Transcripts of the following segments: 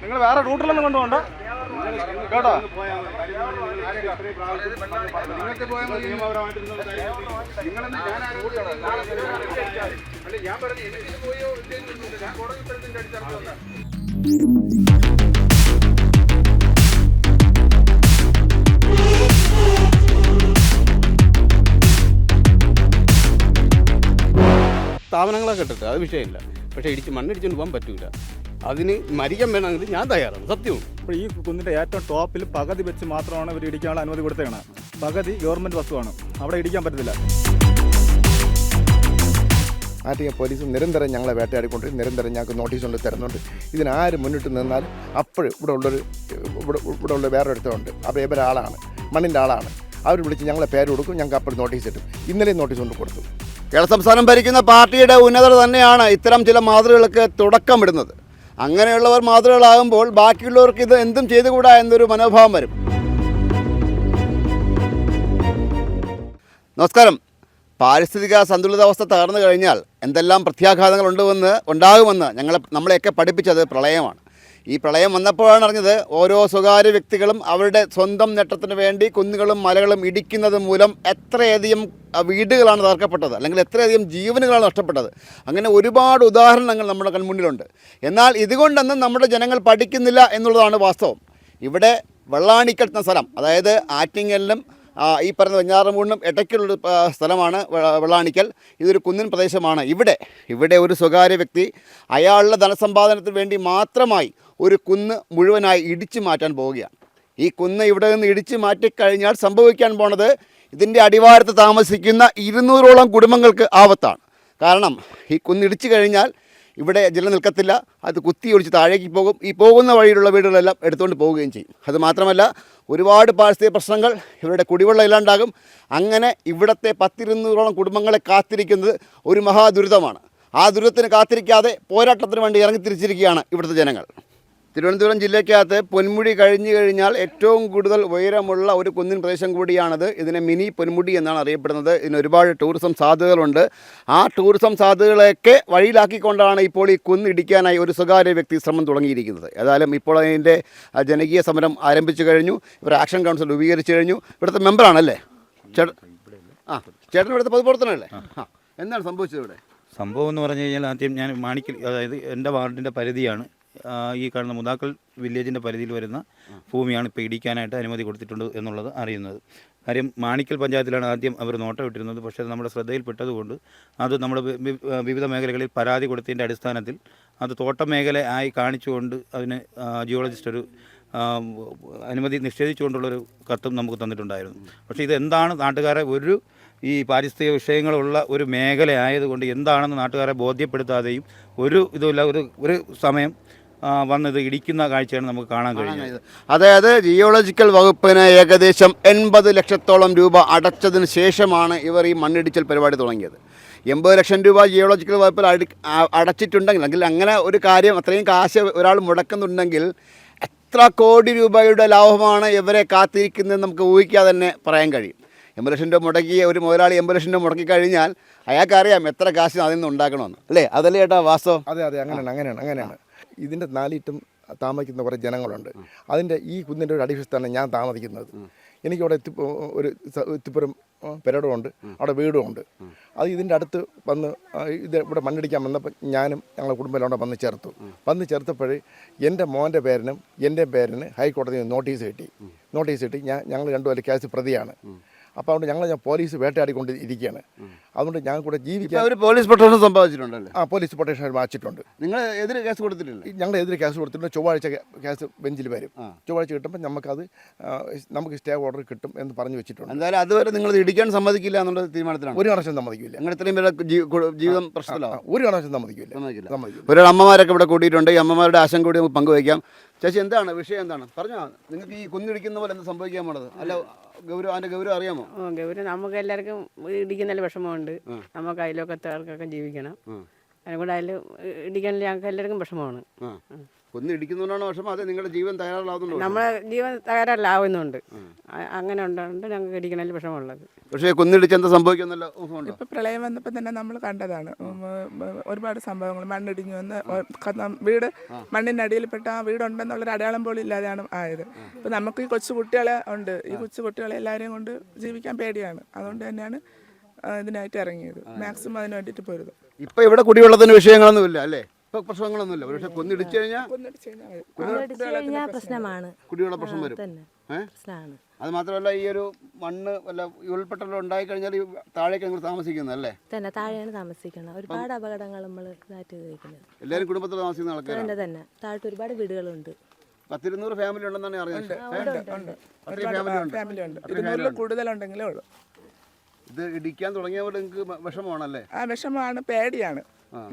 നിങ്ങൾ വേറെ റൂട്ടിലൊന്നും കൊണ്ടുപോകണ്ട. കേട്ടോ? നിങ്ങൾക്ക് പോയാൽ മതി. നിങ്ങളെന്ന് ഞാൻ അല്ല ഞാൻ പറഞ്ഞു എനിക്ക് പോയോ ഞാൻ കോടതി സ്ഥലത്തിന്റെ വന്ന സ്ഥാപനങ്ങളൊക്കെ ഇട്ടിട്ട് അത് വിഷയമില്ല. പക്ഷേ ഇടിച്ച് മണ്ണിടിച്ചുകൊണ്ട് പോകാൻ പറ്റൂല. അതിന് മരിക്കാൻ വേണമെങ്കിൽ ഞാൻ തയ്യാറാണ് സത്യവും. ഇപ്പോൾ ഈ കുന്നിന്റെ ഏറ്റവും ടോപ്പിൽ പകുതി വെച്ച് മാത്രമാണ് ഇവർ ഇടിക്കാനുള്ള അനുമതി കൊടുത്തേക്കണത് പകുതി ഗവൺമെന്റ് വസ്തുവാണ്. അവിടെ ഇടിക്കാൻ പറ്റത്തില്ല. ആറ്റിങ്ങ പോലീസ് നിരന്തരം ഞങ്ങളെ വേട്ടയാടിക്കൊണ്ട് നിരന്തരം ഞങ്ങൾക്ക് നോട്ടീസ് കൊണ്ട് തരുന്നുണ്ട്. ഇതിനാര് മുന്നിട്ട് നിന്നാൽ അപ്പോഴും ഇവിടെ ഉള്ളൊരു ഇവിടെ ഇവിടെ ഉള്ള വേറൊരിടത്തുണ്ട് അപ്പോൾ ഇവരാളാണ് മണ്ണിന്റെ ആളാണ്. അവർ വിളിച്ച് ഞങ്ങളെ പേര് കൊടുക്കും ഞങ്ങൾക്ക് അപ്പോൾ നോട്ടീസ് കിട്ടും. ഇന്നലെയും നോട്ടീസ് കൊണ്ട് കൊടുത്തു. കേരള സംസ്ഥാനം ഭരിക്കുന്ന പാർട്ടിയുടെ ഉന്നതർ തന്നെയാണ് ഇത്തരം ചില മാതൃകകൾക്ക് തുടക്കമിടുന്നത്. അങ്ങനെയുള്ളവർ മാതൃകളാകുമ്പോൾ ബാക്കിയുള്ളവർക്ക് ഇത് എന്തും ചെയ്തുകൂടാ എന്നൊരു മനോഭാവം വരും. നമസ്കാരം. പാരിസ്ഥിതിക സന്തുലിതാവസ്ഥ തകർന്നു കഴിഞ്ഞാൽ എന്തെല്ലാം പ്രത്യാഘാതങ്ങൾ ഉണ്ടുവെന്ന് ഉണ്ടാകുമെന്ന് ഞങ്ങളെ നമ്മളെയൊക്കെ പഠിപ്പിച്ചത് പ്രളയമാണ്. ഈ പ്രളയം വന്നപ്പോഴാണ് അറിഞ്ഞത് ഓരോ സ്വകാര്യ വ്യക്തികളും അവരുടെ സ്വന്തം നേട്ടത്തിന് വേണ്ടി കുന്നുകളും മലകളും ഇടിക്കുന്നത് മൂലം എത്രയധികം വീടുകളാണ് തകർക്കപ്പെട്ടത് അല്ലെങ്കിൽ എത്രയധികം ജീവനുകളാണ് നഷ്ടപ്പെട്ടത്. അങ്ങനെ ഒരുപാട് ഉദാഹരണങ്ങൾ നമ്മുടെ കൺമുന്നിലുണ്ട്. എന്നാൽ ഇതുകൊണ്ടൊന്നും നമ്മുടെ ജനങ്ങൾ പഠിക്കുന്നില്ല എന്നുള്ളതാണ് വാസ്തവം. ഇവിടെ വെള്ളാണിക്കൽ എന്ന സ്ഥലം അതായത് ആറ്റിങ്ങലിനും ഈ പറഞ്ഞ വെഞ്ഞാറമൂടിനും ഇടയ്ക്കുള്ളൊരു സ്ഥലമാണ് വെള്ളാണിക്കൽ. ഇതൊരു കുന്നിൻ പ്രദേശമാണ്. ഇവിടെ ഇവിടെ ഒരു സ്വകാര്യ വ്യക്തി അയാളുടെ ധനസമ്പാദനത്തിന് വേണ്ടി മാത്രമായി ഒരു കുന്ന് മുഴുവനായി ഇടിച്ചു മാറ്റാൻ പോവുകയാണ്. ഈ കുന്ന് ഇവിടെ നിന്ന് ഇടിച്ചു മാറ്റിക്കഴിഞ്ഞാൽ സംഭവിക്കാൻ പോണത് ഇതിന്റെ അടിവാരത്ത് താമസിക്കുന്ന ഇരുന്നൂറോളം കുടുംബങ്ങൾക്ക് ആപത്താണ്. കാരണം ഈ കുന്ന് ഇടിച്ചു കഴിഞ്ഞാൽ ഇവിടെ ജലം നിൽക്കത്തില്ല അത് കുത്തി ഒഴിച്ച് താഴേക്ക് പോകും ഈ പോകുന്ന വഴിയിലുള്ള വീടുകളെല്ലാം എടുത്തുകൊണ്ട് പോവുകയും ചെയ്യും. അത് മാത്രമല്ല ഒരുപാട് പാരിസ്ഥിതിക പ്രശ്നങ്ങൾ ഇവരുടെ കുടിവെള്ളം ഇല്ലാണ്ടാകും. അങ്ങനെ ഇവിടുത്തെ പത്തിരുന്നൂറോളം കുടുംബങ്ങളെ കാത്തിരിക്കുന്നത് ഒരു മഹാദുരിതമാണ്. ആ ദുരിതത്തിന് കാത്തിരിക്കാതെ പോരാട്ടത്തിന് വേണ്ടി ഇറങ്ങിത്തിരിച്ചിരിക്കുകയാണ് ഇവിടുത്തെ ജനങ്ങൾ. തിരുവനന്തപുരം ജില്ലയ്ക്കകത്ത് പൊന്മുടി കഴിഞ്ഞു കഴിഞ്ഞാൽ ഏറ്റവും കൂടുതൽ ഉയരമുള്ള ഒരു കുന്നിൻ പ്രദേശം കൂടിയാണത്. ഇതിനെ മിനി പൊന്മുടി എന്നാണ് അറിയപ്പെടുന്നത്. ഇതിന് ഒരുപാട് ടൂറിസം സാധ്യതകളുണ്ട്. ആ ടൂറിസം സാധ്യതകളെയൊക്കെ വഴിയിലാക്കിക്കൊണ്ടാണ് ഇപ്പോൾ ഈ കുന്ന് ഇടിക്കാനായി ഒരു സ്വകാര്യ വ്യക്തി ശ്രമം തുടങ്ങിയിരിക്കുന്നത്. ഏതായാലും ഇപ്പോൾ അതിന്റെ ജനകീയ സമരം ആരംഭിച്ചു കഴിഞ്ഞു. ഇവർ ആക്ഷൻ കൗൺസിൽ രൂപീകരിച്ചു കഴിഞ്ഞു. ഇവിടുത്തെ മെമ്പറാണല്ലേ? ചേട്ടൻ ആ ചേട്ടൻ ഇവിടുത്തെ പൊതുപ്രവർത്തനമല്ലേ? ആ എന്താണ് സംഭവിച്ചത് ഇവിടെ? സംഭവം എന്ന് പറഞ്ഞു കഴിഞ്ഞാൽ ആദ്യം ഞാൻ മാണിക്കൽ അതായത് എന്റെ വാർഡിന്റെ പരിധിയാണ്. ഈ കാണുന്ന മുതാക്കൽ വില്ലേജിന്റെ പരിധിയിൽ വരുന്ന ഭൂമിയാണ് ഇപ്പോൾ ഇടിക്കാനായിട്ട് അനുമതി കൊടുത്തിട്ടുണ്ട് എന്നുള്ളത് അറിയുന്നത്. കാര്യം മാണിക്കൽ പഞ്ചായത്തിലാണ് ആദ്യം അവർ നോട്ടം ഇട്ടിരുന്നത്. പക്ഷേ നമ്മുടെ ശ്രദ്ധയിൽപ്പെട്ടതുകൊണ്ട് അത് നമ്മൾ വിവിധ മേഖലകളിൽ പരാതി കൊടുത്തതിന്റെ അടിസ്ഥാനത്തിൽ അത് തോട്ടം മേഖല ആയി കാണിച്ചുകൊണ്ട് അതിന് ജിയോളജിസ്റ്റ് ഒരു അനുമതി നിഷേധിച്ചുകൊണ്ടുള്ളൊരു കത്തും നമുക്ക് തന്നിട്ടുണ്ടായിരുന്നു. പക്ഷേ ഇത് എന്താണ് നാട്ടുകാരെ ഒരു ഈ പാരിസ്ഥിതിക വിഷയങ്ങളുള്ള ഒരു മേഖല ആയതുകൊണ്ട് എന്താണെന്ന് നാട്ടുകാരെ ബോധ്യപ്പെടുത്താതെയും ഒരു ഇതുമില്ല ഒരു ഒരു സമയം വന്നത് ഇടിക്കുന്ന കാഴ്ചയാണ് നമുക്ക് കാണാൻ കഴിയുന്നത്. അതായത് ജിയോളജിക്കൽ വകുപ്പിന് ഏകദേശം എൺപത് ലക്ഷത്തോളം രൂപ അടച്ചതിന് ശേഷമാണ് ഇവർ ഈ മണ്ണിടിച്ചൽ പരിപാടി തുടങ്ങിയത്. എൺപത് ലക്ഷം രൂപ ജിയോളജിക്കൽ വകുപ്പിൽ അടി അടച്ചിട്ടുണ്ടെങ്കിൽ അല്ലെങ്കിൽ അങ്ങനെ ഒരു കാര്യം അത്രയും കാശ് ഒരാൾ മുടക്കുന്നുണ്ടെങ്കിൽ എത്ര കോടി രൂപയുടെ ലാഭമാണ് ഇവരെ കാത്തിരിക്കുന്നതെന്ന് നമുക്ക് ഊഹിക്കാതെ തന്നെ പറയാൻ കഴിയും. എൺപത് ലക്ഷം രൂപ മുടക്കി ഒരു മുതലാളി എൺപത് ലക്ഷം രൂപ മുടക്കി കഴിഞ്ഞാൽ അയാൾക്കറിയാം എത്ര കാശ് അതിൽ നിന്ന് ഉണ്ടാക്കണമെന്ന്. അല്ലേ? അതല്ലേ ചേട്ടാ വാസ്തവം? അതെ അതെ. അങ്ങനെയാണ് അങ്ങനെയാണ് അങ്ങനെയാണ്. ഇതിന്റെ നാലിറ്റും താമസിക്കുന്ന കുറേ ജനങ്ങളുണ്ട്. അതിന്റെ ഈ കുന്നിന്റെ ഒരു അടിവശത്താണ് ഞാൻ താമസിക്കുന്നത്. എനിക്കവിടെ എത്തി ഒരു എത്തിപ്പുറം പെരടുമുണ്ട് അവിടെ വീടുമുണ്ട് അത് ഇതിന്റെ അടുത്ത് വന്ന് ഇത് ഇവിടെ മണ്ണിടിക്കാൻ വന്നപ്പോൾ ഞാനും ഞങ്ങളുടെ കുടുംബത്തിലവിടെ കൂടെ വന്ന് ചേർത്തു. വന്ന് ചേർത്തപ്പോഴേ എന്റെ മോന്റെ പേരനും എന്റെ പേരന് ഹൈക്കോടതി നോട്ടീസ് കിട്ടി. നോട്ടീസ് കിട്ടി. ഞാൻ ഞങ്ങൾ രണ്ടുപേരും കേസ് പ്രതിയാണ്. അപ്പോൾ അതുകൊണ്ട് ഞങ്ങൾ ഞാൻ പോലീസ് വേട്ടയാടിക്കൊണ്ട് ഇരിക്കുകയാണ് അതുകൊണ്ട് ഞാൻ കൂടെ ഇപ്പൊ ജീവിക്കാൻ പോലീസ് പ്രൊട്ടക്ഷൻ സംഭവിച്ചിട്ടുണ്ടല്ലോ? ആ പോലീസ് പ്രൊട്ടക്ഷൻ വാച്ചിട്ടുണ്ട് നിങ്ങൾ എതിരെ കേസ് കൊടുത്തിട്ടില്ല? ഞങ്ങൾ എതിരെ കേസ് കൊടുത്തിട്ടുണ്ട്. ചൊവ്വാഴ്ച കേസ് ബെഞ്ചിൽ വരും. ചൊവ്വാഴ്ച കിട്ടുമ്പോൾ നമുക്കത് നമുക്ക് സ്റ്റേ ഓർഡർ കിട്ടും എന്ന് പറഞ്ഞു വെച്ചിട്ടുണ്ട്. എന്തായാലും അതുവരെ നിങ്ങൾ ഇടിക്കാൻ സമ്മതിക്കില്ല എന്നുള്ള തീരുമാനത്തിലാണ്. ഒരു കണക്ഷൻ സമ്മതിക്കില്ല. ഞങ്ങൾ ഇത്രയും പേരെ ജീവിതം ആ, ഒരു കണക്ഷൻ സമ്മതിക്കില്ല. സമ്മതിക്കില്ല. ഒരുപാട് അമ്മമാരൊക്കെ ഇവിടെ കൂട്ടിയിട്ടുണ്ട് ഈ അമ്മമാരുടെ ആശങ്ക കൂടി നമുക്ക് പങ്കുവയ്ക്കാം. ചേച്ചി എന്താണ്? വിഷയം എന്താണ്? പറഞ്ഞോ. നിങ്ങൾക്ക് ഈ കുന്നിടിക്കുന്ന പോലെ എന്താ സംഭവിക്കാൻ പോണത്? അല്ല ഗൗരവ അതിന്റെ ഗൗരവം അറിയാമോ? ഓ ഗൗരി നമുക്ക് എല്ലാവർക്കും ഇടിക്കുന്നതിൽ വിഷമമുണ്ട്. നമുക്ക് അയൽവക്കത്തുകാർക്കൊക്കെ ജീവിക്കണം. അതുകൊണ്ട് അതിൽ ഇടിക്കാൻ ഞങ്ങൾക്ക് എല്ലാവർക്കും വിഷമമാണ്. കുന്നിടിക്കുന്നതുകൊണ്ടാണ് വിഷമം? അതെ നിങ്ങളുടെ ജീവൻ തയ്യാറാവുന്നുണ്ടോ നമ്മളെ ജീവൻ തകരാറിലാവുന്നുണ്ട്. അ- അങ്ങനെ ഉണ്ടാകുന്നുണ്ട് ഞങ്ങൾക്ക് ഇടിക്കണതിൽ വിഷമമുള്ളത്. പക്ഷേ കുന്നിടിച്ച് എന്താ സംഭവിക്കുന്നല്ലോ ഇപ്പൊ പ്രളയം വന്നപ്പോൾ തന്നെ നമ്മൾ കണ്ടതാണ്. ഒരുപാട് സംഭവങ്ങൾ മണ്ണിടിഞ്ഞു വന്ന് വീട് മണ്ണിന്റെ അടിയിൽപ്പെട്ട ആ വീടുണ്ടെന്നുള്ളൊരു അടയാളം പോലും ഇല്ലാതെയാണ് ആയത്. ഇപ്പൊ നമുക്ക് ഈ കൊച്ചു കുട്ടികളെ ഉണ്ട്. ഈ കൊച്ചു കുട്ടികളെ എല്ലാവരെയും കൊണ്ട് ജീവിക്കാൻ പേടിയാണ്. അതുകൊണ്ട് തന്നെയാണ് ഇതിനായിട്ട് ഇറങ്ങിയത്. മാക്സിമം അതിന് വേണ്ടിയിട്ട് പോരുത് ഇപ്പൊ ഇവിടെ കുടിവെള്ളത്തിന് വിഷയങ്ങളൊന്നുമില്ല അല്ലേ? ഇപ്പൊ പ്രശ്നങ്ങളൊന്നുമില്ല. പക്ഷെ കൊന്നിടിച്ചു കഴിഞ്ഞാൽ കൊന്നിടിച്ച് കഴിഞ്ഞാൽ മതി. കുടിവെള്ളത്തിന് കഴിഞ്ഞാൽ പ്രശ്നമാണ്. കുടിവെള്ള പ്രശ്നം വരും. തന്നെ ഏ? പ്രശ്നമാണ്. അത് മാത്രമല്ല ഈ ഒരു മണ്ണ് വല്ല ഉൾപ്പെട്ടല്ലോ ഉണ്ടായി കഴിഞ്ഞാൽ ഈ താഴേക്ക് നിങ്ങൾ താമസിക്കുന്നത് അല്ലേ? തന്നെ താഴെയാണ് താമസിക്കുന്നത്. ഒരുപാട് അപകടങ്ങൾ നമ്മൾ ഇതായിട്ട് കഴിക്കുന്നത് എല്ലാവരും കുടുംബത്തിൽ താമസിക്കുന്ന ആൾക്കാരാണ് തന്നെ തന്നെ. താഴത്ത് ഒരുപാട് വീടുകളുണ്ട്. പത്തിരുന്നൂറ് ഫാമിലി ഉണ്ടെന്നാണ് അറിയാം. ഉണ്ട്, ഉണ്ട്. അത്രയും ഒരുപാട് ഫാമിലി ഉണ്ട്. ഫാമിലി ഉണ്ട്. ഇരുന്നൂറിൽ കൂടുതലുണ്ടെങ്കിലേ ഉള്ളൂ. ഇത് ഇടിക്കാൻ തുടങ്ങിയപ്പോൾ നിങ്ങൾക്ക് വിഷമമാണല്ലേ? ആ വിഷമമാണ് പേടിയാണ്.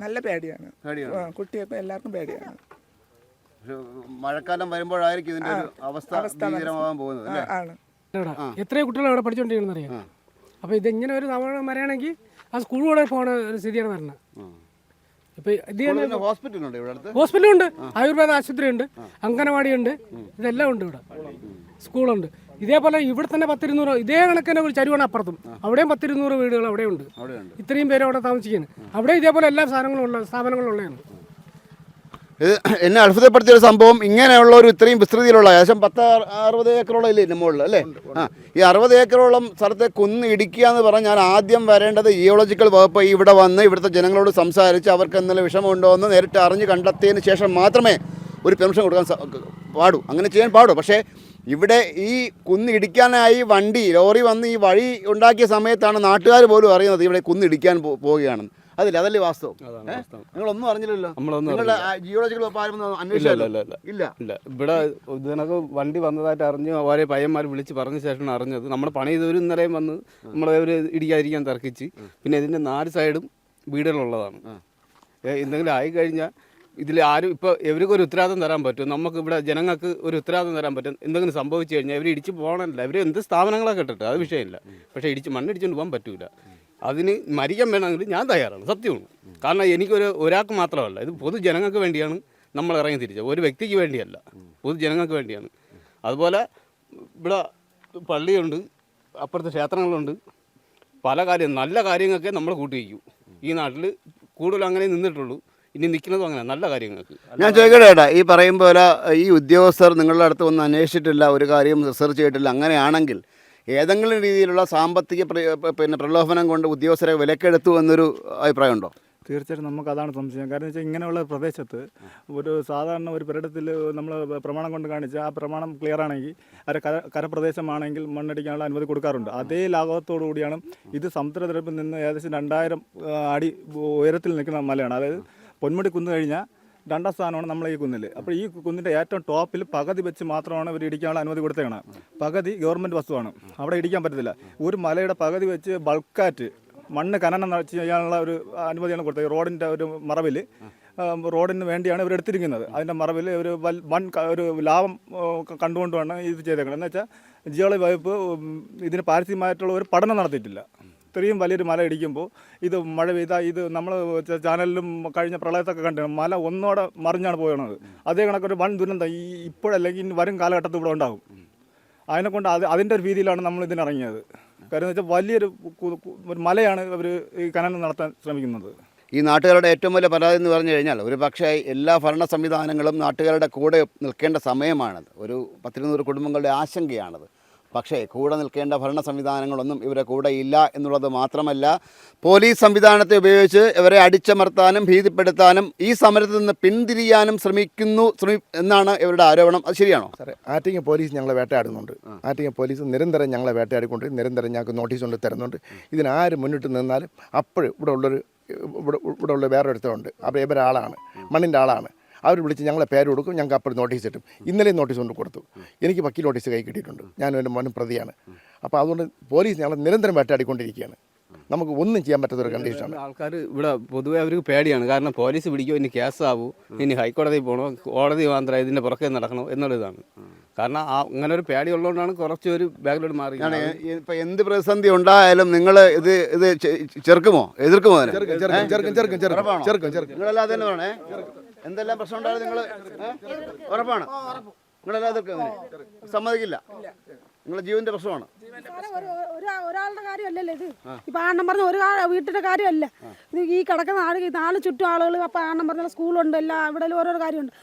നല്ല പേടിയാണ്. പേടിയാണ്. കുട്ടിയൊക്കെ എല്ലാവർക്കും പേടിയാണ്. മഴക്കാലം വരുമ്പോഴായിരിക്കും ഇതിന്റെ ഒരു അവസ്ഥ ഭീകരമാകാൻ പോകുന്നത് അല്ലേ? ആണ്. എത്രയോ കുട്ടികൾ അവിടെ പഠിച്ചുകൊണ്ടിരിക്കുന്നത് അറിയാം അപ്പോൾ ഇതിങ്ങനെ ഒരു തവണ വരികയാണെങ്കിൽ ആ സ്കൂളിലൂടെ പോണ ഒരു സ്ഥിതിയാണ് വരുന്നത് ഇപ്പൊ ഇത് തന്നെ ഉണ്ട് ഇവിടെ അടുത്ത്? ഹോസ്പിറ്റലുണ്ട് ആയുർവേദ ആശുപത്രി ഉണ്ട് അംഗനവാടി ഉണ്ട് ഇതെല്ലാം ഉണ്ട് ഇവിടെ. സ്കൂളുണ്ട്. ഇതേപോലെ ഇവിടെ തന്നെ പത്തിരുന്നൂറ് ഇതേ കണക്കിന് ഒരു ചരുവാണ് അപ്പുറത്തും. അവിടെയും പത്തിരുന്നൂറ് വീടുകൾ അവിടെ ഉണ്ട് അവിടെയുണ്ട്. ഇത്രയും പേര് അവിടെ താമസിക്കുന്നത്. അവിടെ ഇതേപോലെ എല്ലാ സാധനങ്ങളും ഉള്ള സ്ഥാപനങ്ങളും ഉള്ളതാണ് ഇത് എന്നെ അത്ഭുതപ്പെടുത്തിയ ഒരു സംഭവം ഇങ്ങനെയുള്ള ഒരു ഇത്രയും വിസ്തൃതിയിലുള്ള ഏകദേശം പത്ത് അറു- അറുപത് ഏക്കറോളം ഇല്ലേ ഇതിന്റെ മുകളിൽ അല്ലേ? ആ ഈ അറുപത് ഏക്കറോളം സ്ഥലത്തെ കുന്ന് ഇടിക്കുക എന്ന് പറഞ്ഞാൽ ഞാൻ ആദ്യം വരേണ്ടത് ജിയോളജിക്കൽ വകുപ്പ് ഇവിടെ വന്ന് ഇവിടുത്തെ ജനങ്ങളോട് സംസാരിച്ച് അവർക്ക് എന്തെങ്കിലും വിഷമമുണ്ടോ എന്ന് നേരിട്ട് അറിഞ്ഞ് കണ്ടെത്തിയതിന് ശേഷം മാത്രമേ ഒരു പെർമിഷൻ കൊടുക്കാൻ പാടൂ. അങ്ങനെ ചെയ്യാൻ പാടൂ. പക്ഷേ ഇവിടെ ഈ കുന്ന് ഇടിക്കാനായി വണ്ടി ലോറി വന്ന് ഈ വഴി ഉണ്ടാക്കിയ സമയത്താണ് നാട്ടുകാർ പോലും അറിയുന്നത് ഇവിടെ കുന്ന് ഇടിക്കാൻ പോ- പോവുകയാണെന്ന്. അതില്ല അതല്ലേ വാസ്തവം. നിങ്ങൾ നിങ്ങളൊന്നും അറിഞ്ഞില്ലല്ലോ. നിങ്ങളുടെ ജിയോളജിക്കൽ വകുപ്പ് അന്വേഷിച്ചില്ല ഇല്ല, ഇവിടെ ഇതിനൊക്കെ വണ്ടി വന്നതായിട്ട് അറിഞ്ഞ് ഓരോ പയ്യന്മാർ വിളിച്ച് പറഞ്ഞ ശേഷമാണ് അറിഞ്ഞത്. നമ്മുടെ പണി ഇതൊരു ഇന്നലെയും വന്ന് നമ്മളെ ഒരു ഇടിക്കാതിരിക്കാൻ തർക്കിച്ച് പിന്നെ ഇതിന്റെ നാല് സൈഡും വീടുകളുള്ളതാണ്. എന്തെങ്കിലും ആയി കഴിഞ്ഞാൽ ഇതിൽ ആരും ഇപ്പോൾ ഇവർക്ക് ഒരു ഉത്തരവാദിത്തം തരാൻ പറ്റും. നമുക്ക് ഇവിടെ ജനങ്ങൾക്ക് ഒരു ഉത്തരവാദിത്തം തരാൻ പറ്റും. എന്തെങ്കിലും സംഭവിച്ചു കഴിഞ്ഞാൽ ഇവർ ഇടിച്ച് പോകണമല്ല ഇവർ എന്ത് സ്ഥാപനങ്ങളൊക്കെ ഇട്ടിട്ട് അത് വിഷയമില്ല. പക്ഷേ ഇടിച്ച് മണ്ണിടിച്ചുകൊണ്ട് പോകാൻ പറ്റൂല. അതിന് മരിക്കാൻ വേണമെങ്കിൽ ഞാൻ തയ്യാറാണ് സത്യമാണ് കാരണം എനിക്കൊരു ഒരാൾക്ക് മാത്രമല്ല ഇത് പൊതുജനങ്ങൾക്ക് വേണ്ടിയാണ് നമ്മൾ ഇറങ്ങി തിരിച്ചത്. ഒരു വ്യക്തിക്ക് വേണ്ടിയല്ല പൊതുജനങ്ങൾക്ക് വേണ്ടിയാണ്. അതുപോലെ ഇവിടെ പള്ളിയുണ്ട് അപ്പുറത്തെ ക്ഷേത്രങ്ങളുണ്ട്. പല കാര്യം നല്ല കാര്യങ്ങളൊക്കെ നമ്മൾ കൂട്ടിവയ്ക്കൂ ഈ നാട്ടിൽ കൂടുതൽ അങ്ങനെ നിന്നിട്ടുള്ളൂ. ഇനി നിൽക്കുന്നതും അങ്ങനെ നല്ല കാര്യങ്ങൾക്ക്. ഞാൻ ചോദിക്കട്ടെ ഏട്ടാ ഈ പറയും പോലെ ഈ ഉദ്യോഗസ്ഥർ നിങ്ങളുടെ അടുത്ത് ഒന്നും അന്വേഷിച്ചിട്ടില്ല ഒരു കാര്യം റിസർച്ച് ചെയ്തിട്ടില്ല അങ്ങനെയാണെങ്കിൽ ഏതെങ്കിലും രീതിയിലുള്ള സാമ്പത്തിക പിന്നെ പ്രലോഭനം കൊണ്ട് ഉദ്യോഗസ്ഥരെ വിലക്കെടുത്തു എന്നൊരു അഭിപ്രായമുണ്ടോ? തീർച്ചയായിട്ടും നമുക്ക് അതാണ് സംശയം. കാരണം വെച്ചാൽ ഇങ്ങനെയുള്ള പ്രദേശത്ത് ഒരു സാധാരണ ഒരു പെരിടത്തിൽ നമ്മൾ പ്രമാണം കൊണ്ട് കാണിച്ച ആ പ്രമാണം ക്ലിയർ ആണെങ്കിൽ അവർ കര കരപ്രദേശമാണെങ്കിൽ മണ്ണടിക്കാനുള്ള അനുമതി കൊടുക്കാറുണ്ട്. അതേ ലാഘവത്തോടു കൂടിയാണ് ഇത് സമുദ്രനിരപ്പിൽ നിന്ന് ഏകദേശം രണ്ടായിരം അടി ഉയരത്തിൽ നിൽക്കുന്ന മലയാണ്. അതായത് പൊന്മുടി കുന്ന് കഴിഞ്ഞാൽ രണ്ടാം സ്ഥാനമാണ് നമ്മൾ ഈ കുന്നിൽ അപ്പോൾ ഈ കുന്നിന്റെ ഏറ്റവും ടോപ്പിൽ പകുതി വെച്ച് മാത്രമാണ് ഇവർ ഇടിക്കാനുള്ള അനുമതി കൊടുത്തേക്കണം. പകുതി ഗവൺമെന്റ് വസ്തുവാണ്. അവിടെ ഇടിക്കാൻ പറ്റത്തില്ല. ഒരു മലയുടെ പകുതി വെച്ച് ബൾക്കാറ്റ് മണ്ണ് കനനം നടത്തി ചെയ്യാനുള്ള ഒരു അനുമതിയാണ് കൊടുത്തത്. റോഡിന്റെ ഒരു മറവിൽ റോഡിന് വേണ്ടിയാണ് ഇവർ എടുത്തിരിക്കുന്നത്. അതിന്റെ മറവിൽ ഒരു വൻ വൺ ഒരു ലാഭം കണ്ടുകൊണ്ടുമാണ് ഇത് ചെയ്തേക്കുന്നത് എന്ന് വെച്ചാൽ ജിയോളജി വകുപ്പ് ഇതിന് പാരിസ്ഥിതികമായിട്ടുള്ള ഒരു പഠനം നടത്തിയിട്ടില്ല. ഇത്രയും വലിയൊരു മല ഇടിക്കുമ്പോൾ ഇത് മഴ പെയ്താൽ ഇത് നമ്മൾ ചാനലിലും കഴിഞ്ഞ പ്രളയത്തൊക്കെ കണ്ടിരുന്നു മല ഒന്നോടെ മറിഞ്ഞാണ് പോയത് അതേ കണക്കൊരു വൻ ദുരന്തം. ഈ ഇപ്പോഴല്ലെങ്കിൽ ഇനി വരും കാലഘട്ടത്തിൽ ഇവിടെ ഉണ്ടാകും അതിനെക്കൊണ്ട് അത് അതിന്റെ ഒരു രീതിയിലാണ് നമ്മൾ ഇതിനിറങ്ങിയത് കാര്യം വെച്ചാൽ വലിയൊരു ഒരു മലയാണ് അവർ ഈ ഖനനം നടത്താൻ ശ്രമിക്കുന്നത്. ഈ നാട്ടുകാരുടെ ഏറ്റവും വലിയ പരാതി എന്ന് പറഞ്ഞു കഴിഞ്ഞാൽ ഒരു പക്ഷേ എല്ലാ ഭരണ സംവിധാനങ്ങളും നാട്ടുകാരുടെ കൂടെ നിൽക്കേണ്ട സമയമാണത്. ഒരു പത്തിരുന്നൂറ് കുടുംബങ്ങളുടെ ആശങ്കയാണത്. പക്ഷേ കൂടെ നിൽക്കേണ്ട ഭരണ സംവിധാനങ്ങളൊന്നും ഇവരെ കൂടെ ഇല്ല എന്നുള്ളത് മാത്രമല്ല പോലീസ് സംവിധാനത്തെ ഉപയോഗിച്ച് ഇവരെ അടിച്ചമർത്താനും ഭീതിപ്പെടുത്താനും ഈ സമരത്തിൽ നിന്ന് പിന്തിരിയാനും ശ്രമിക്കുന്നു ശ്രമി എന്നാണ് ഇവരുടെ ആരോപണം. അത് ശരിയാണോ? സാറേ ആറ്റിങ്ങ പോലീസ് ഞങ്ങളെ വേട്ടയാടുന്നുണ്ട്. ആറ്റിങ്ങ പോലീസ് നിരന്തരം ഞങ്ങളെ വേട്ടയാടിക്കൊണ്ട് നിരന്തരം ഞങ്ങൾക്ക് നോട്ടീസ് കൊണ്ട് തരുന്നുണ്ട്. ഇതിനാര് മുന്നിട്ട് നിന്നാലും അപ്പോഴും ഇവിടെ ഉള്ളൊരു ഇവിടെ ഇവിടെ ഉള്ള വേറൊരുത്തമുണ്ട് അപ്പോൾ ഇവരാളാണ്. മണ്ണിന്റെ ആളാണ്. അവർ വിളിച്ച് ഞങ്ങളെ പേര് കൊടുക്കും ഞങ്ങൾക്ക് അപ്പോൾ നോട്ടീസ് കിട്ടും. ഇന്നലെയും നോട്ടീസ് കൊണ്ട് കൊടുത്തു. എനിക്ക് വക്കീൽ നോട്ടീസ് കൈ കിട്ടിയിട്ടുണ്ട്. ഞാനും എന്റെ മോനും പ്രതിയാണ്. അപ്പോൾ അതുകൊണ്ട് പോലീസ് ഞങ്ങളെ നിരന്തരം വേട്ടയാടിക്കൊണ്ടിരിക്കുകയാണ്. നമുക്ക് ഒന്നും ചെയ്യാൻ പറ്റാത്തൊരു കണ്ടീഷനാണ് ആൾക്കാർ ഇവിടെ പൊതുവെ അവർക്ക് പേടിയാണ്. കാരണം പോലീസ് പിടിക്കോ ഇനി കേസാവൂ ഇനി ഹൈക്കോടതി പോകണോ കോടതി മാത്രം ഇതിന്റെ പുറകെ നടക്കണോ എന്നുള്ളതാണ്. കാരണം ആ അങ്ങനെ ഒരു പേടി ഉള്ളതുകൊണ്ടാണ് കുറച്ച് ഒരു ബാക്കിലോട്ട് മാറി ഇപ്പം എന്ത് പ്രതിസന്ധി ഉണ്ടായാലും നിങ്ങൾ ഇത് ഇത് ചെറുക്കുമോ? എതിർക്കുമോ? ചെറുക്കും ചെറുക്കും ചെറുക്കും ചെറുക്കും ഉറപ്പാണോ? ചെറുക്കും ചെറുക്കും. നിങ്ങളല്ലാതെ തന്നെ പറയണേ. എന്തെല്ലാം പ്രശ്നം ഉണ്ടായാലും നിങ്ങൾ ഉറപ്പാണ്. നിങ്ങളെല്ലാം എതിർക്കും അതിനെ? സമ്മതിക്കില്ല. നിങ്ങളുടെ ജീവന്റെ പ്രശ്നമാണ്. ഒരാളുടെ കാര്യമല്ലല്ലോ ഇത്. ഇപ്പൊ ആണ്ണം പറഞ്ഞ ഒരു വീട്ടിന്റെ കാര്യമല്ല. ഇത് ഈ കിടക്കുന്ന ആൾ നാല് ചുറ്റും ആളുകൾ അപ്പൊ ആണ്ണം പറഞ്ഞ സ്കൂളുണ്ട് എല്ലാം ഇവിടെ ഓരോരോ കാര്യമുണ്ട്.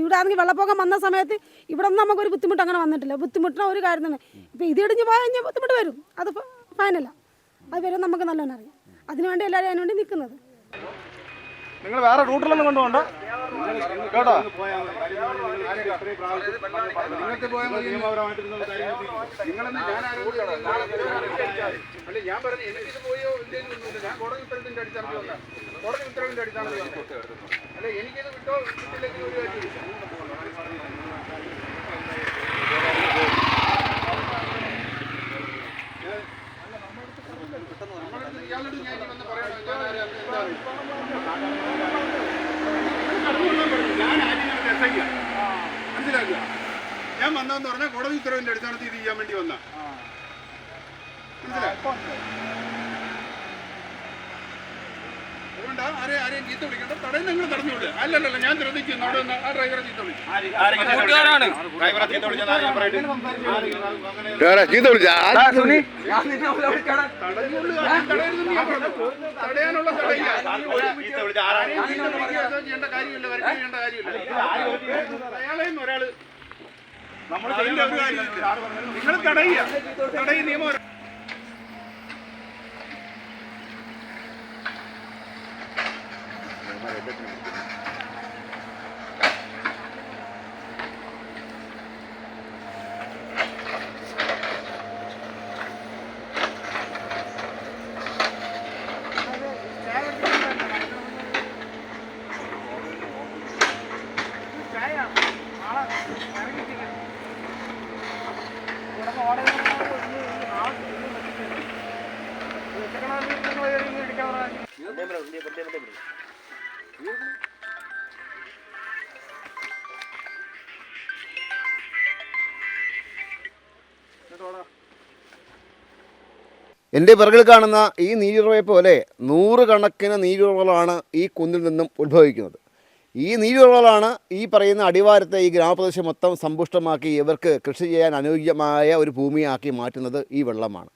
ഇവിടെ ആണെങ്കിൽ വെള്ളപ്പൊക്കം വന്ന സമയത്ത് ഇവിടെ ഒന്നും നമുക്കൊരു ബുദ്ധിമുട്ട് അങ്ങനെ വന്നിട്ടില്ല. ബുദ്ധിമുട്ടിന് ഒരു കാര്യം തന്നെ ഇപ്പൊ ഇത് ഇടിഞ്ഞ് പോയാൽ കഴിഞ്ഞാൽ ബുദ്ധിമുട്ട് വരും. അത് ഫൈനല്ല അത് വരും നമുക്ക് നല്ലോണം അറിയാം. അതിനുവേണ്ടി എല്ലാവരും അതിനുവേണ്ടി നിൽക്കുന്നത്. നിങ്ങൾ വേറെ റൂട്ടിലൊന്നും കൊണ്ടുപോകണ്ട. കേട്ടോ? നിങ്ങളെന്ന് ഞാൻ. അല്ല ഞാൻ പറഞ്ഞു പോയോ ഞാൻ അല്ല എനിക്കിത് കിട്ടില്ലെങ്കിൽ ഒരു കാര്യമില്ല നമ്മളടുത്ത് ഇയാളോട് ഞാൻ ഇനി വന്ന് പറയണോ ഞാൻ ആരാ എന്താ ഞാൻ ആദ്യമേ ഒരു എസ് ഐ മനസ്സിലാക്കുക ഞാൻ വന്നതെന്ന് പറഞ്ഞാൽ കോടതി ഉത്തരവിന്റെ അടിസ്ഥാനത്തിൽ ഇത് ചെയ്യാൻ വേണ്ടി വന്ന. അതുകൊണ്ട് ആരെ ആരെയും ചീത്ത വിളിക്കണ്ട. തടയുന്ന നിങ്ങൾ തടഞ്ഞോളൂ അല്ലല്ലല്ല ഞാൻ ശ്രദ്ധിക്കുന്നു അവിടെ ആ ഡ്രൈവറെ ചീത്ത. തടയാനുള്ള തടയില്ല ചെയ്യേണ്ട കാര്യമില്ല കാര്യമില്ല. അയാളെയും ഒരാൾ നമ്മൾ ചെയ്യേണ്ട ഒരു നിങ്ങൾ തടയുക. തടയ നിയമം എന്റെ പിറകിൽ കാണുന്ന ഈ നീരുറവയെ പോലെ നൂറുകണക്കിന് നീരുറവകളാണ് ഈ കുന്നിൽ നിന്നും ഉത്ഭവിക്കുന്നത്. ഈ നീരുറവകളാണ് ഈ പറയുന്ന അടിവാരത്തെ ഈ ഗ്രാമപ്രദേശം മൊത്തം സമ്പുഷ്ടമാക്കി ഇവർക്ക് കൃഷി ചെയ്യാൻ അനുയോജ്യമായ ഒരു ഭൂമിയാക്കി മാറ്റുന്നത് ഈ വെള്ളമാണ്.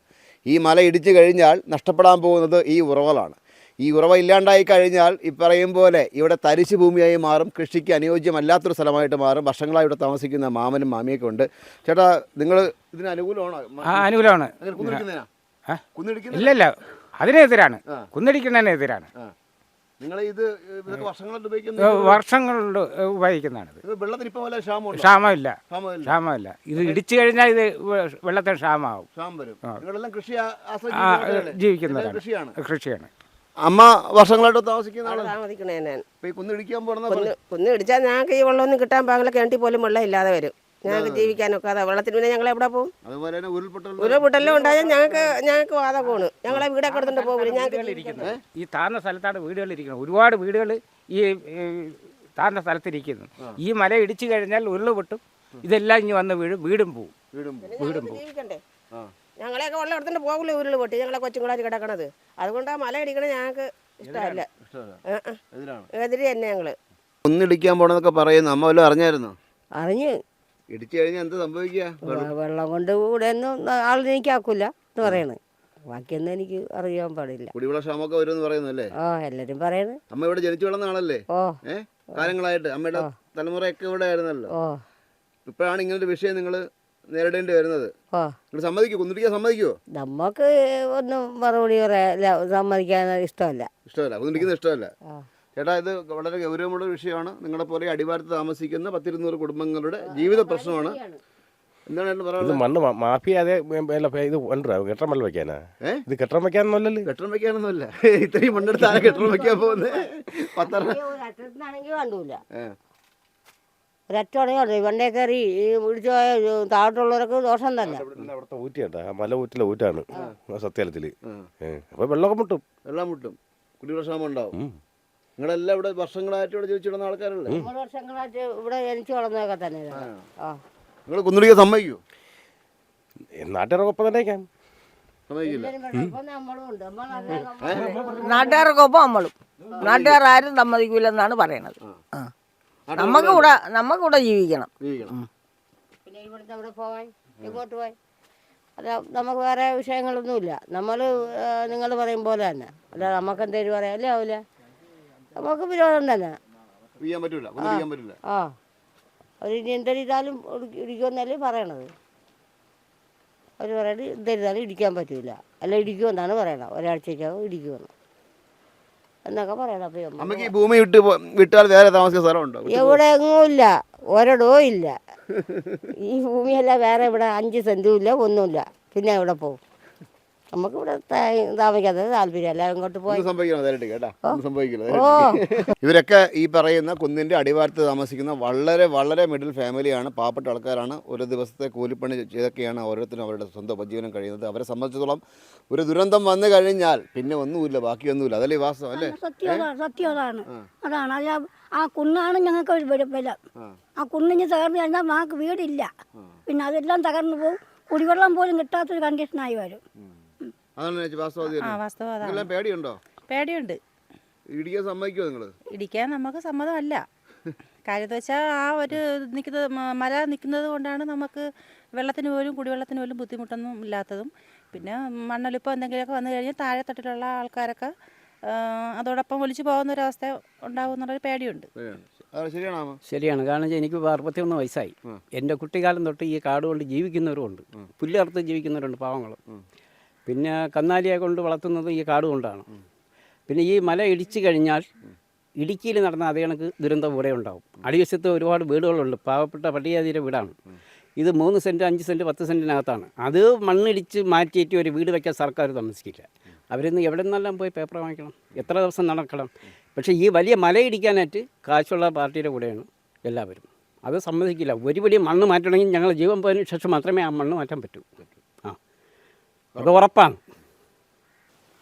ഈ മല ഇടിച്ചു കഴിഞ്ഞാൽ നഷ്ടപ്പെടാൻ പോകുന്നത് ഈ ഉറവകളാണ്. ഈ ഉറവ ഇല്ലാണ്ടായി കഴിഞ്ഞാൽ ഈ പറയും പോലെ ഇവിടെ തരിശ് ഭൂമിയായി മാറും കൃഷിക്ക് അനുയോജ്യമല്ലാത്തൊരു സ്ഥലമായിട്ട് മാറും. വർഷങ്ങളായി ഇവിടെ താമസിക്കുന്ന മാമനും മാമിയൊക്കെ ഉണ്ട്. ചേട്ടാ നിങ്ങൾ ഇതിന് അനുകൂലമാണോ? ഇല്ലല്ല അതിനെതിരാണ്. കുന്നടിക്കുന്നതിനെതിരാണ് നിങ്ങൾ ഇത് വർഷങ്ങളുണ്ട് ഉപയോഗിക്കുന്നതാണ് ക്ഷാമമില്ല. ക്ഷാമമില്ല. ഇത് ഇടിച്ചു കഴിഞ്ഞാൽ ഇത് വെള്ളത്തിന് ക്ഷാമാവും ജീവിക്കുന്നതാണ്. കൃഷിയാണ്. അമ്മ വർഷങ്ങളായിട്ട് താമസിക്കുന്ന ആളാണ് താമസിക്കണേ ഞാൻ. ഇപ്പൊ ഈ കുന്ന് കുന്ന് ഇടിച്ചാൽ ഞങ്ങൾക്ക് ഈ വെള്ളമൊന്നും കിട്ടാൻ പാകില്ല കിണറ്റി പോലും വെള്ളം ഇല്ലാതെ വരും. ഞങ്ങൾക്ക് ജീവിക്കാനൊക്കെ അതാ വെള്ളത്തിന് പിന്നെ ഞങ്ങൾ എവിടെ പോകും ഉരുൾപൊട്ടലും ഉണ്ടായാൽ ഞങ്ങൾക്ക് ഞങ്ങൾക്ക് വാദകമാണ് ഞങ്ങളെ വീടൊക്കെ എടുത്തിട്ട് പോകും ഞങ്ങൾക്ക് ഈ താഴ്ന്ന സ്ഥലത്താണ് വീടുകൾ ഇരിക്കുന്നത്. ഒരുപാട് വീടുകൾ ഈ താഴ്ന്ന സ്ഥലത്തിരിക്കുന്നു ഈ മല ഇടിച്ചു കഴിഞ്ഞാൽ ഉരുൾ പൊട്ടും. ഇതെല്ലാം ഇനി വന്ന് വീഴും. വീടും പോവും. വീടും വീടും പോവും. ഞങ്ങളെയൊക്കെ വെള്ളം എടുത്തിട്ട് പോകില്ല ഉരുൾ പൊട്ടി. ഞങ്ങളെ കൊച്ചുങ്ങളാർ കിടക്കണത്. അതുകൊണ്ട് ആ മല ഇടിക്കണത് ഞങ്ങൾക്ക് ഇഷ്ടമല്ല. എതിരി തന്നെ ഞങ്ങൾ. ഒന്നിടിക്കാൻ പോണെന്നൊക്കെ പറയുന്നു. അമ്മ വല്ലതും അറിഞ്ഞായിരുന്നു? അറിഞ്ഞ്. ഇടിച്ചു കഴിഞ്ഞാൽ എന്ത് സംഭവിക്കുക വെള്ളം- കൊണ്ട് ഇവിടെ ഒന്നും ആൾ എനിക്കാക്കൂല എന്ന് പറയണ്. ബാക്കിയൊന്നും എനിക്ക് അറിയാൻ പാടില്ല. കുടിവെള്ള ക്ഷാമൊക്കെ വരുമെന്ന് പറയുന്നു അല്ലേ? ഓ എല്ലാരും പറയണ്. അമ്മ ഇവിടെ ജനിച്ചു വളർന്ന ആളല്ലേ? ഓ. ഏ? കാലങ്ങളായിട്ട് അമ്മയുടെ തലമുറയൊക്കെ ഇവിടെ ആയിരുന്നല്ലോ. ഓ. ഇപ്പോഴാണ് ഇങ്ങനൊരു വിഷയം നിങ്ങൾ നേരിടേണ്ടി വരുന്നത്. നിങ്ങൾ സമ്മതിക്കോ? കുന്നിടിക്കാൻ സമ്മതിക്കുമോ നമുക്ക് ഒന്നും മറുപടി പറയാ സമ്മതിക്കാൻ ഇഷ്ടമല്ല. ഇഷ്ടമല്ല. കുന്നിടിക്കുന്ന ഇഷ്ടമല്ല. ആ. ചേട്ടാ ഇത് വളരെ ഗൗരവമുള്ള വിഷയമാണ്. നിങ്ങളെ പോലെ അടിവാരത്ത് താമസിക്കുന്ന പത്തിരുന്നൂറ് കുടുംബങ്ങളുടെ ജീവിത പ്രശ്നമാണ്. ഇത് മണ്ണ് മാഫിയ അതേ അല്ല ഇത് ഉണ്ടോ കെട്ടം വെള്ളം വെക്കാനാ? ഇത് കെട്ടം വെക്കാനൊന്നല്ലല്ലോ കെട്ടം വെക്കാനൊന്നുമല്ല ഇത്രയും മണ്ണെടുത്ത് ആരെ കെട്ടിടം വെക്കാൻ പോകുന്നത്? പത്തറ ഏ. വണ്ടേ കയറി ഈ പിടിച്ചു പോയ താഴോട്ടുള്ളവർക്ക് ദോഷം തന്നെ. അവിടുത്തെ ഊറ്റിയാട്ടാ. ആ മല ഊറ്റിലെ ഊറ്റാണ്. സത്യാലത്തിൽ. അപ്പൊ വെള്ളമൊക്കെ മുട്ടും. വെള്ളം മുട്ടും. കുടിവെള്ളം ഉണ്ടാവും. നിങ്ങളെല്ലാം ഇവിടെ വർഷങ്ങളായിട്ട് ഇവിടെ ജീവിച്ചിടുന്ന ആൾക്കാരല്ലേ? നമ്മൾ വർഷങ്ങളായിട്ട് ഇവിടെ ജനിച്ചു വളർന്നതൊക്കെ തന്നെ നിങ്ങൾ കുന്നുടിക്ക് സമ്മതിക്കൂ? നാട്ടുകാരൊപ്പം തന്നെ അയക്കാം സമ്മതിക്കില്ല. നമ്മളും ഉണ്ട്. നമ്മൾ നാട്ടുകാർക്കൊപ്പം നമ്മളും നാട്ടുകാർ ആരും സമ്മതിക്കൂലെന്നാണ് പറയണത്. നമുക്ക് കൂടെ നമുക്ക് കൂടെ ജീവിക്കണം. ജീവിക്കണം. പിന്നെ ഇവിടുന്ന് അവിടെ പോവാൻ? എങ്ങോട്ട് പോയി അല്ല നമുക്ക് വേറെ വിഷയങ്ങളൊന്നുമില്ല. നമ്മൾ നിങ്ങൾ പറയും പോലെ തന്നെ. അല്ല നമുക്ക് എന്തേലും പറയാല്ലേ ആവില്ല നമുക്ക് വിരോധം തന്നെ. ചെയ്യാൻ പറ്റൂല. ഒന്നും പറ്റില്ല ആ. അവർ ഇനി എന്തെഴുതാലും ഇടിക്കുമെന്നല്ലേ പറയണത്. അവർ പറയണത് എന്തെഴുതാലും ഇടിക്കാൻ പറ്റൂല. അല്ല ഇടിക്കുമെന്നാണ് പറയണത്. ഒരാഴ്ചക്കകം ഇടിക്കുമെന്ന്. എന്നൊക്കെ പറയണം അപ്പം നമുക്ക് ഈ ഭൂമി വിട്ട് പോ- വിട്ടാൽ വേറെ താമസിക്കുന്ന സ്ഥലമുണ്ടോ എവിടെ എങ്ങും ഇല്ല. ഒരിടവും ഇല്ല. ഈ ഭൂമിയല്ല വേറെ ഇവിടെ അഞ്ച് സെന്റും ഇല്ല ഒന്നുമില്ല. പിന്നെ എവിടെ പോകും? നമുക്ക് ഇവിടെ താമസിക്കാത്തത് താല്പര്യമല്ല ഇങ്ങോട്ട് പോയി. ഇവരൊക്കെ ഈ പറയുന്ന കുന്നിന്റെ അടിവാരത്ത് താമസിക്കുന്ന വളരെ വളരെ മിഡിൽ ഫാമിലിയാണ്. പാവപ്പെട്ട ആൾക്കാരാണ്. ഒരു ദിവസത്തെ കൂലിപ്പണി ചെയ്തൊക്കെയാണ് ഓരോരുത്തരും അവരുടെ സ്വന്തം ഉപജീവനം കഴിയുന്നത്. അവരെ സംബന്ധിച്ചിടത്തോളം ഒരു ദുരന്തം വന്നു കഴിഞ്ഞാൽ പിന്നെ ഒന്നുമില്ല ബാക്കിയൊന്നുമില്ല. അതല്ലേ ഈ വാസ്തവം അല്ലേ? സത്യം സത്യം അതാണ്. അതാണ്. അത് ആ- കുന്നാണ് ഞങ്ങൾക്ക് ഒരു ബലം ആ. കുന്നിഞ്ഞ് തകർന്നു കഴിഞ്ഞാൽ ഞങ്ങൾക്ക് വീടില്ല. പിന്നെ അതെല്ലാം തകർന്നു പോകും കുടിവെള്ളം പോലും കിട്ടാത്തൊരു കണ്ടീഷനായി വരും. അതാണ് പേടിയുണ്ടോ? പേടിയുണ്ട്. ഇടിക്കാൻ സമ്മതിക്കുമോ നിങ്ങൾ ഇടിക്കാൻ നമുക്ക് സമ്മതമല്ല. കാര്യം വെച്ചാൽ ആ ഒരു നിൽക്കുന്നത് മല നിൽക്കുന്നത് കൊണ്ടാണ് നമുക്ക് വെള്ളത്തിന് പോലും കുടിവെള്ളത്തിന് പോലും ബുദ്ധിമുട്ടൊന്നും ഇല്ലാത്തതും. പിന്നെ മണ്ണൊലിപ്പം എന്തെങ്കിലുമൊക്കെ വന്നു കഴിഞ്ഞാൽ താഴെ തട്ടിലുള്ള ആൾക്കാരൊക്കെ അതോടൊപ്പം ഒലിച്ചു പോകുന്ന ഒരവസ്ഥ ഉണ്ടാവും എന്നുള്ളൊരു പേടിയുണ്ട്. ശരിയാണോ ശരിയാണ്. കാരണം എനിക്ക് അറുപത്തിയൊന്ന് വയസ്സായി. എന്റെ കുട്ടിക്കാലം തൊട്ട് ഈ കാട് കൊണ്ട് ജീവിക്കുന്നവരുമുണ്ട് പുല്ലറുത്ത് ജീവിക്കുന്നവരുണ്ട് പാവങ്ങൾ പിന്നെ കന്നാലിയെ കൊണ്ട് വളർത്തുന്നത് ഈ കാട് കൊണ്ടാണ്. പിന്നെ ഈ മല ഇടിച്ചു കഴിഞ്ഞാൽ ഇടുക്കിയിൽ നടന്ന അതേ കണക്ക് ദുരന്തം ഇവിടെ ഉണ്ടാവും. അടിവശത്ത് ഒരുപാട് വീടുകളുണ്ട്. പാവപ്പെട്ട പട്ടികജാതിയുടെ വീടാണ്. ഇത് മൂന്ന് സെന്റ് അഞ്ച് സെന്റ് പത്ത് സെന്റിനകത്താണ് അത് മണ്ണിടിച്ച് മാറ്റിയിട്ട് ഒരു വീട് വയ്ക്കാൻ സർക്കാർ താമസിക്കില്ല അവരിന്ന് എവിടെ നിന്നെല്ലാം പോയി പേപ്പർ വാങ്ങിക്കണം? എത്ര ദിവസം നടക്കണം? പക്ഷേ ഈ വലിയ മല ഇടിക്കാനായിട്ട് കാശുള്ള പാർട്ടിയുടെ കൂടെയാണ് എല്ലാവരും. അത് സമ്മതിക്കില്ല. ഒരുപടി മണ്ണ് മാറ്റണമെങ്കിൽ ഞങ്ങൾ ജീവൻ പോയതിനു ശേഷം മാത്രമേ ആ മണ്ണ് മാറ്റാൻ പറ്റൂ. അത് ഉറപ്പാണ്.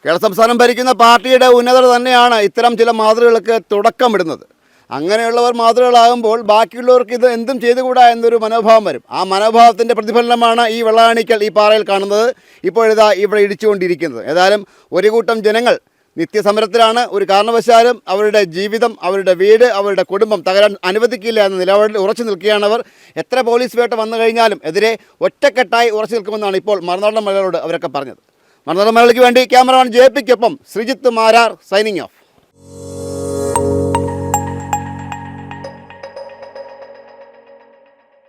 കേരള സംസ്ഥാനം ഭരിക്കുന്ന പാർട്ടിയുടെ ഉന്നതർ തന്നെയാണ് ഇത്തരം ചില മാതൃകൾക്ക് തുടക്കമിടുന്നത് അങ്ങനെയുള്ളവർ മാതൃകളാകുമ്പോൾ ബാക്കിയുള്ളവർക്ക് ഇത് എന്തും ചെയ്തുകൂടാ എന്നൊരു മനോഭാവം വരും. ആ മനോഭാവത്തിന്റെ പ്രതിഫലനമാണ് ഈ വെള്ളാണിക്കൽ ഈ പാറയിൽ കാണുന്നത്. ഇപ്പോഴിതാ ഇവിടെ ഇടിച്ചുകൊണ്ടിരിക്കുന്നത്. ഏതായാലും ഒരു കൂട്ടം ജനങ്ങൾ നിത്യസമരത്തിലാണ് ഒരു കാരണവശാലും അവരുടെ ജീവിതം അവരുടെ വീട് അവരുടെ കുടുംബം തകരാൻ അനുവദിക്കില്ല എന്ന നിലപാടിൽ ഉറച്ചു നിൽക്കുകയാണവർ എത്ര പോലീസ് വേട്ട വന്നു കഴിഞ്ഞാലും എതിരെ ഒറ്റക്കെട്ടായി ഉറച്ചു നിൽക്കുമെന്നാണ് ഇപ്പോൾ മറുനാടൻ മലയാളോട് അവരൊക്കെ പറഞ്ഞത്. മറുനാടൻ മലയാളിക്ക് വേണ്ടി ക്യാമറമാൻ ജെ പിക്കൊപ്പം ശ്രീജിത്ത് മാരാർ സൈനിങ് ഓഫ്